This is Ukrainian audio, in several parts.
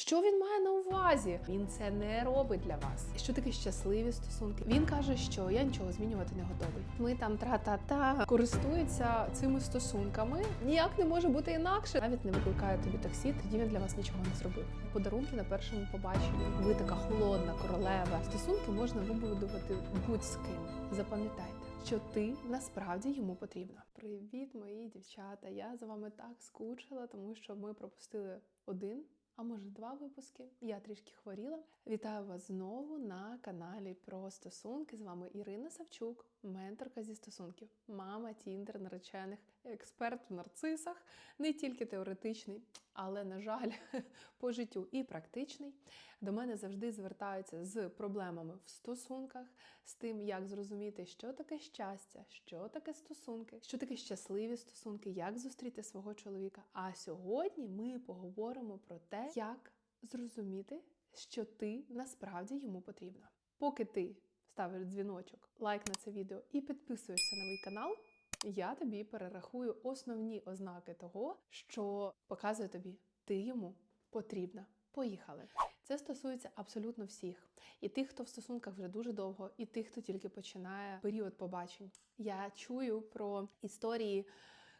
Що він має на увазі? Він це не робить для вас. Що таке щасливі стосунки? Він каже, що я нічого змінювати не готовий. Ми там тра-та-та користуються цими стосунками. Ніяк не може бути інакше. Навіть не викликає тобі таксі, тоді він для вас нічого не зробив. Подарунки на першому побаченні. Ви така холодна королева. Стосунки можна вибудувати будь з ким. Запам'ятайте. Що ти насправді йому потрібна. Привіт, мої дівчата! Я за вами так скучила, тому що ми пропустили один а може два випуски. Я трішки хворіла. Вітаю вас знову на каналі про стосунки. З вами Ірина Савчук, менторка зі стосунків, мама тіндер наречених, експерт в нарцисах, не тільки теоретичний, але, на жаль, по життю і практичний. До мене завжди звертаються з проблемами в стосунках, з тим, як зрозуміти, що таке щастя, що таке стосунки, що таке щасливі стосунки, як зустріти свого чоловіка. А сьогодні ми поговоримо про те, як зрозуміти, що ти насправді йому потрібна. Поки ти ставиш дзвіночок, лайк на це відео і підписуєшся на мій канал, я тобі перерахую основні ознаки того, що показує тобі, ти йому потрібна. Поїхали. Це стосується абсолютно всіх. І тих, хто в стосунках вже дуже довго, і тих, хто тільки починає період побачень. Я чую про історії,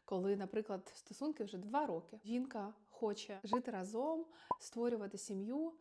коли, наприклад, стосунки вже два роки. Жінка хоче жити разом, створювати сім'ю.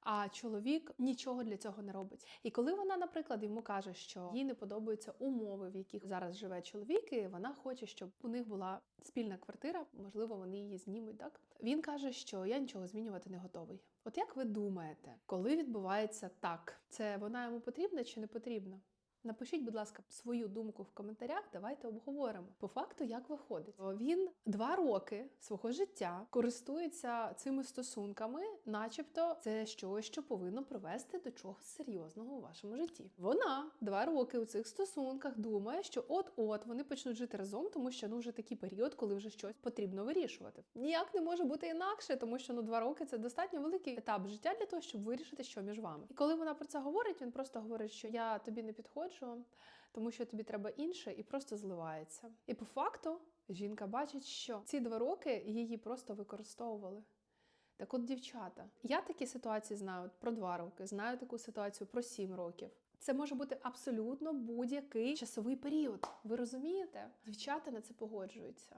А чоловік нічого для цього не робить. І коли вона, наприклад, йому каже, що їй не подобаються умови, в яких зараз живе чоловік, і вона хоче, щоб у них була спільна квартира, можливо, вони її знімуть. Так він каже, що я нічого змінювати не готовий. От як ви думаєте, коли відбувається так, це вона йому потрібна чи не потрібна? Напишіть, будь ласка, свою думку в коментарях. Давайте обговоримо. По факту, як виходить, він два роки свого життя користується цими стосунками, начебто, це щось, що повинно привести до чогось серйозного у вашому житті. Вона два роки у цих стосунках думає, що от-от вони почнуть жити разом, тому що ну вже такий період, коли вже щось потрібно вирішувати. Ніяк не може бути інакше, тому що ну два роки це достатньо великий етап життя для того, щоб вирішити, що між вами. І коли вона про це говорить, він просто говорить, що я тобі не підходжу, тому що тобі треба інше, і просто зливається. І по факту жінка бачить, що ці два роки її просто використовували. Так от, дівчата, я такі ситуації знаю про два роки, знаю таку ситуацію про сім років. Це може бути абсолютно будь-який часовий період. Ви розумієте? Дівчата на це погоджуються.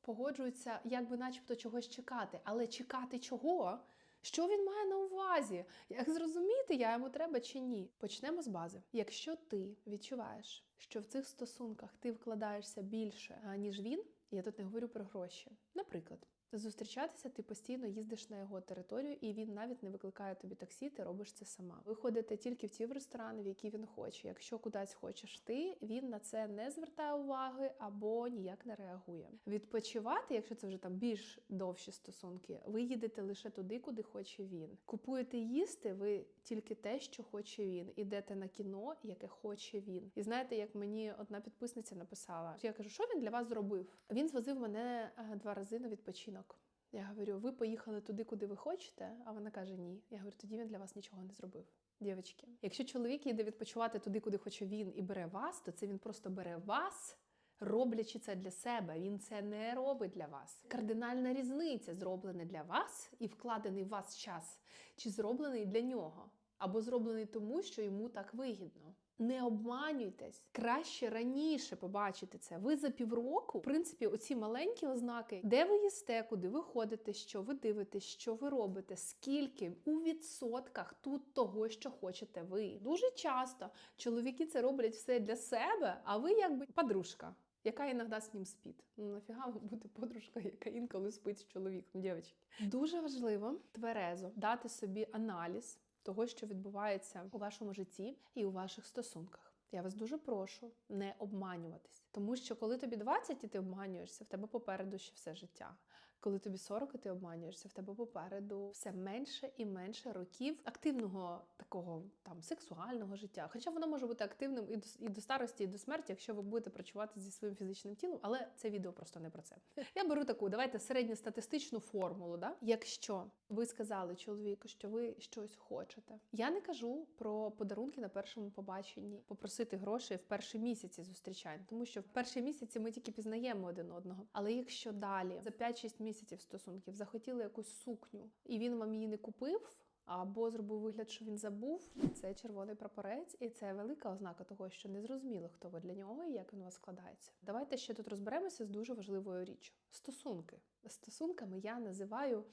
Погоджуються, як би начебто чогось чекати, але чекати чого? Що він має на увазі? Як зрозуміти, я йому треба чи ні? Почнемо з бази. Якщо ти відчуваєш, що в цих стосунках ти вкладаєшся більше, ніж він, я тут не говорю про гроші. Наприклад, Зустрічатися ти постійно їздиш на його територію, і він навіть не викликає тобі таксі, ти робиш це сама. Ви ходите тільки в ті ресторани, в які він хоче. Якщо кудись хочеш ти, він на це не звертає уваги або ніяк не реагує. Відпочивати, якщо це вже там більш довші стосунки, ви їдете лише туди, куди хоче він. Купуєте їсти, ви тільки те, що хоче він. Ідете на кіно, яке хоче він. І знаєте, як мені одна підписниця написала, я кажу, що він для вас зробив? Він звозив мене е, два рази на відпочинок. Я говорю, ви поїхали туди, куди ви хочете? А вона каже, ні. Я говорю, тоді він для вас нічого не зробив. Дівчатки, якщо чоловік їде відпочивати туди, куди хоче він, і бере вас, то це він просто бере вас, роблячи це для себе. Він це не робить для вас. Кардинальна різниця зроблений для вас і вкладений в вас час, чи зроблений для нього, або зроблений тому, що йому так вигідно. Не обманюйтесь, краще раніше побачити це. Ви за півроку, в принципі, оці маленькі ознаки, де ви їсте, куди ви ходите, що ви дивитесь, що ви робите, скільки у відсотках тут того, що хочете ви. Дуже часто чоловіки це роблять все для себе, а ви якби подружка. Яка іноді з ним спить. Ну нафіга вам бути подружка, яка інколи спить з чоловіком, дівчатки. Дуже важливо тверезо дати собі аналіз того, що відбувається у вашому житті і у ваших стосунках. Я вас дуже прошу не обманюватись, тому що коли тобі 20 і ти обманюєшся, в тебе попереду ще все життя. Коли тобі 40 і ти обманюєшся, в тебе попереду все менше і менше років активного такого там сексуального життя. Хоча воно може бути активним і до, і до старості, і до смерті, якщо ви будете працювати зі своїм фізичним тілом, але це відео просто не про це. Я беру таку, давайте середньостатистичну формулу. Да? Якщо ви сказали чоловіку, що ви щось хочете, я не кажу про подарунки на першому побаченні, попросити грошей в перші місяці зустрічань, тому що в перші місяці ми тільки пізнаємо один одного. Але якщо далі за 5-6 місяців місяців стосунків захотіли якусь сукню, і він вам її не купив. Або зробив вигляд, що він забув. Це червоний прапорець, і це велика ознака того, що не зрозуміло, хто ви для нього і як він у вас складається. Давайте ще тут розберемося з дуже важливою річчю: стосунки. Стосунками я називаю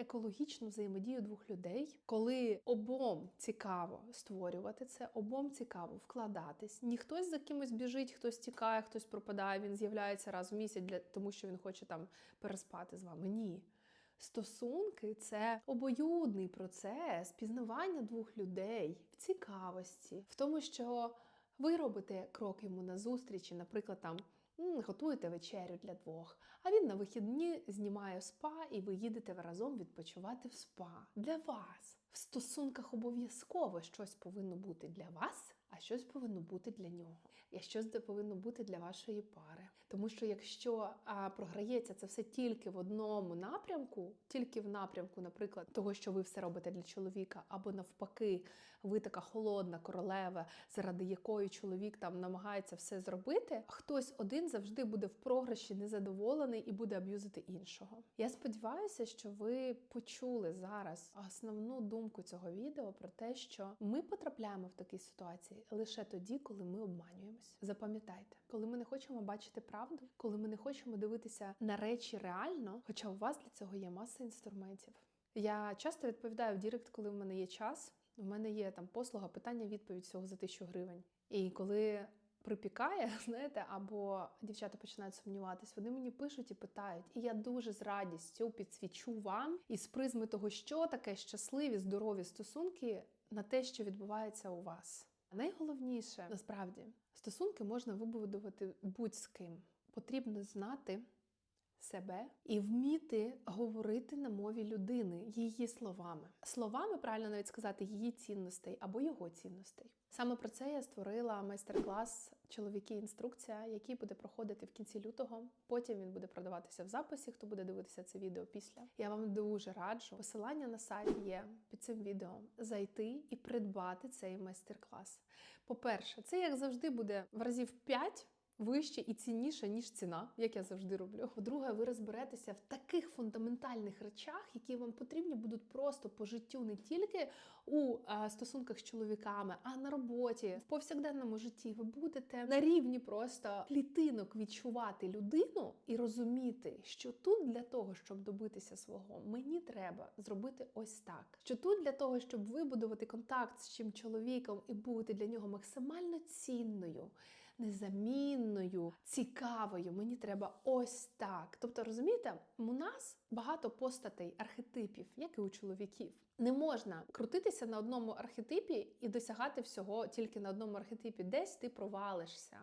екологічну взаємодію двох людей, коли обом цікаво створювати це, обом цікаво вкладатись. Ні хтось за кимось біжить, хтось тікає, хтось пропадає. Він з'являється раз в місяць для тому, що він хоче там переспати з вами. Ні. Стосунки це обоюдний процес пізнавання двох людей в цікавості, в тому, що ви робите крок йому назустріч, наприклад, там готуєте вечерю для двох, а він на вихідні знімає спа, і ви їдете разом відпочивати в спа. Для вас в стосунках обов'язково щось повинно бути для вас, а щось повинно бути для нього. І щось повинно бути для вашої пари. Тому що якщо а, програється це все тільки в одному напрямку, тільки в напрямку, наприклад, того, що ви все робите для чоловіка, або навпаки, ви така холодна королева, заради якої чоловік там намагається все зробити, хтось один завжди буде в програші незадоволений і буде аб'юзити іншого. Я сподіваюся, що ви почули зараз основну думку цього відео про те, що ми потрапляємо в такі ситуації лише тоді, коли ми обманюємось. Запам'ятайте, коли ми не хочемо бачити правду, коли ми не хочемо дивитися на речі реально, хоча у вас для цього є маса інструментів. Я часто відповідаю в Дірект, коли в мене є час. У мене є там послуга, питання, відповідь всього за тисячу гривень. І коли припікає, знаєте, або дівчата починають сумніватись, вони мені пишуть і питають. І я дуже з радістю підсвічу вам із призми того, що таке щасливі, здорові стосунки на те, що відбувається у вас. Найголовніше насправді стосунки можна вибудувати будь з ким. Потрібно знати себе і вміти говорити на мові людини, її словами. Словами, правильно навіть сказати, її цінностей або його цінностей. Саме про це я створила майстер-клас Чоловіки інструкція, який буде проходити в кінці лютого. Потім він буде продаватися в записі. Хто буде дивитися це відео після. Я вам дуже раджу. Посилання на сайт є під цим відео. Зайти і придбати цей майстер-клас. По-перше, це як завжди буде в разів 5 вище і цінніше, ніж ціна, як я завжди роблю. По-друге, ви розберетеся в таких фундаментальних речах, які вам потрібні будуть просто по життю не тільки у е, стосунках з чоловіками, а на роботі, в повсякденному житті. Ви будете на рівні просто клітинок відчувати людину і розуміти, що тут для того, щоб добитися свого, мені треба зробити ось так. Що тут для того, щоб вибудувати контакт з чим чоловіком і бути для нього максимально цінною, незамінною, цікавою. Мені треба ось так. Тобто, розумієте, у нас багато постатей, архетипів, як і у чоловіків. Не можна крутитися на одному архетипі і досягати всього тільки на одному архетипі. Десь ти провалишся.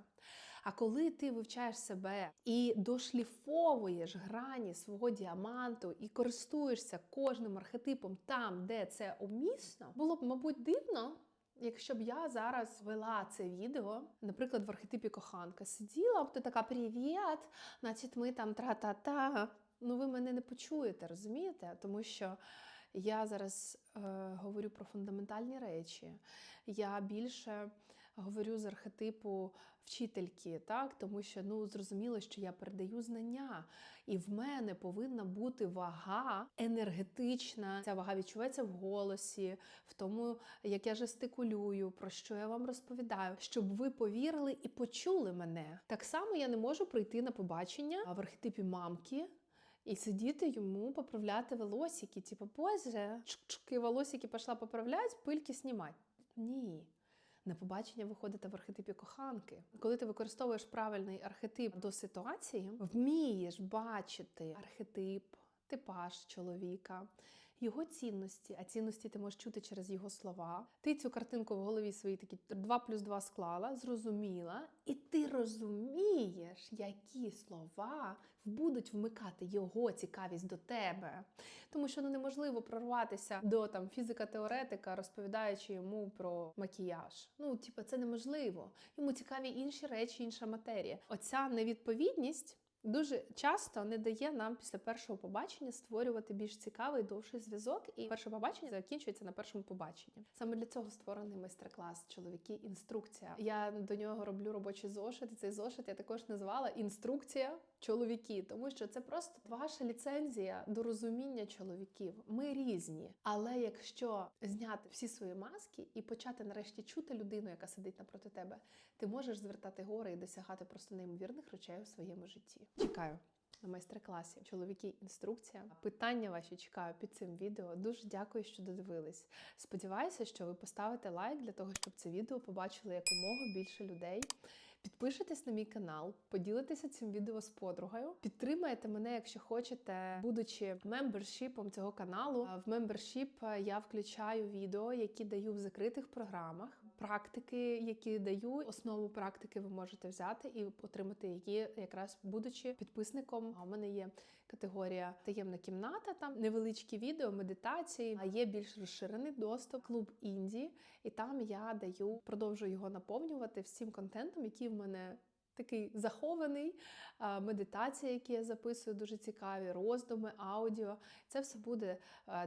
А коли ти вивчаєш себе і дошліфовуєш грані свого діаманту і користуєшся кожним архетипом там, де це умісно, було б, мабуть, дивно. Якщо б я зараз вела це відео, наприклад, в архетипі коханка, сиділа б ти така привіт, значить, ми там тра-та-та. Ну, ви мене не почуєте, розумієте? Тому що я зараз е, говорю про фундаментальні речі. Я більше говорю з архетипу вчительки, так? тому що ну, зрозуміло, що я передаю знання, і в мене повинна бути вага енергетична. Ця вага відчувається в голосі, в тому, як я жестикулюю, про що я вам розповідаю, щоб ви повірили і почули мене. Так само я не можу прийти на побачення в архетипі мамки. І сидіти йому поправляти волосики, типу, боже, чки волосики пішла поправлять, пильки знімати. Ні. На побачення виходити в архетипі коханки. Коли ти використовуєш правильний архетип до ситуації, вмієш бачити архетип, типаж чоловіка, його цінності, а цінності ти можеш чути через його слова. Ти цю картинку в голові свої такі 2 плюс 2 склала, зрозуміла, і ти розумієш, які слова будуть вмикати його цікавість до тебе. Тому що ну, неможливо прорватися до там фізика-теоретика, розповідаючи йому про макіяж. Ну, типу, це неможливо. Йому цікаві інші речі, інша матерія. Оця невідповідність. Дуже часто не дає нам після першого побачення створювати більш цікавий довший зв'язок, і перше побачення закінчується на першому побаченні. Саме для цього створений майстер-клас Чоловіки інструкція. Я до нього роблю робочий зошит. Цей зошит я також назвала інструкція чоловіки, тому що це просто ваша ліцензія до розуміння чоловіків. Ми різні. Але якщо зняти всі свої маски і почати нарешті чути людину, яка сидить напроти тебе, ти можеш звертати гори і досягати просто неймовірних речей у своєму житті. Чекаю. На майстер-класі чоловіки інструкція. Питання ваші чекаю під цим відео. Дуже дякую, що додивились. Сподіваюся, що ви поставите лайк для того, щоб це відео побачили якомога більше людей. Підпишитесь на мій канал, поділитеся цим відео з подругою. Підтримайте мене, якщо хочете, будучи мембершіпом цього каналу. В мембершіп я включаю відео, які даю в закритих програмах, практики, які даю. Основу практики ви можете взяти і отримати її, якраз будучи підписником. А у мене є категорія таємна кімната, там невеличкі відео, медитації, а є більш розширений доступ, клуб інді, і там я даю, продовжую його наповнювати всім контентом, який в мене. Такий захований, медитація, які я записую, дуже цікаві, роздуми, аудіо. Це все буде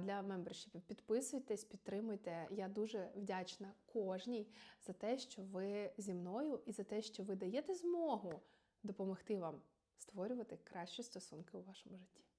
для мембершіпів. Підписуйтесь, підтримуйте. Я дуже вдячна кожній за те, що ви зі мною, і за те, що ви даєте змогу допомогти вам створювати кращі стосунки у вашому житті.